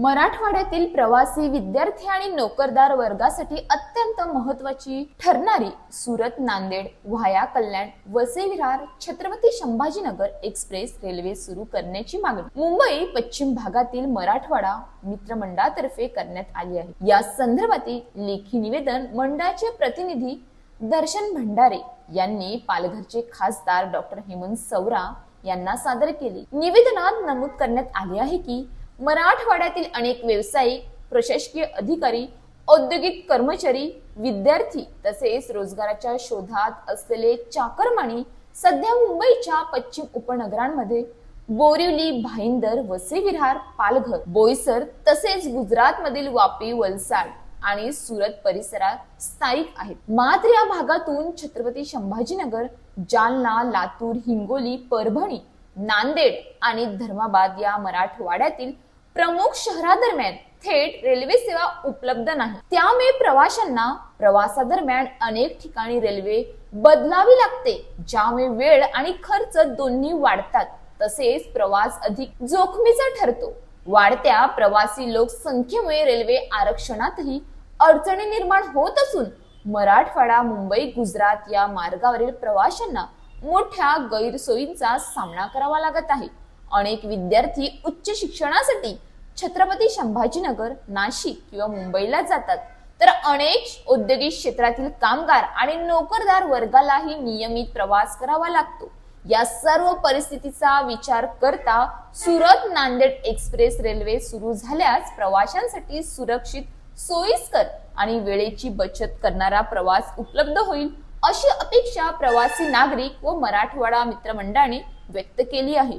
मराठवाड्यातील प्रवासी विद्यार्थी आणि नोकरदार वर्गासाठी अत्यंत महत्वाची ठरणारी Surat Nanded via Kalyan Vasai Virar Chhatrapati Sambhajinagar express railway सुरू करण्याची मागणी. मुंबई पश्चिम भागातील मराठवाडा मित्रमंडळातर्फे करण्यात आली आहे. या संदर्भातील लेखी निवेदन मंडळाचे प्रतिनिधी दर्शन भंडारे यांनी पालघरचे खासदार डॉक्टर हेमंत सवरा यांना सादर केले. निवेदनात नमूद करण्यात आले आहे की मराठवाड्यातील अनेक व्यावसायिक प्रशासकीय अधिकारी औद्योगिक कर्मचारी विद्यार्थी तसेच रोजगाराच्या शोधात असलेले चाकरमानी सध्या मुंबईच्या पश्चिम उपनगरांमध्ये बोरिवली भाईंदर वसई पालघर बोईसर तसेच गुजरातमधील वापी वलसाड आणि सुरत परिसरात स्थायिक आहेत. मात्र या भागातून छत्रपती संभाजीनगर जालना लातूर हिंगोली परभणी नांदेड आणि धर्माबाद या मराठवाड्यातील प्रमुख शहरादरम्यान थेट रेल्वे सेवा उपलब्ध नाही. त्यामुळे प्रवाशांना प्रवासादरम्यान अनेक ठिकाणी रेल्वे बदलावी लागते ज्यामुळे वेळ आणि खर्च दोन्ही वाढतात. तसेच प्रवास अधिक जोखमीचा ठरतो. वाढत्या प्रवासी लोकसंख्येमुळे रेल्वे आरक्षणातही अडचणी निर्माण होत असून मराठवाडा मुंबई गुजरात या मार्गावरील प्रवाशांना मोठ्या गैरसोयींचा सामना करावा लागत आहे. अनेक विद्यार्थी उच्च शिक्षणासाठी छत्रपती संभाजीनगर नाशिक किंवा मुंबईला जातात. तर अनेक औद्योगिक क्षेत्रातील कामगार आणि नोकरदार वर्गालाही नियमित प्रवास करावा लागतो. या सर्व परिस्थितीचा विचार करता सुरत नांदेड एक्सप्रेस रेल्वे सुरू झाल्यास प्रवाशांसाठी सुरक्षित सोयीस्कर आणि वेळेची बचत करणारा प्रवास उपलब्ध होईल अशी अपेक्षा प्रवासी नागरिक व मराठवाडा मित्रमंडळाने व्यक्त केली आहे.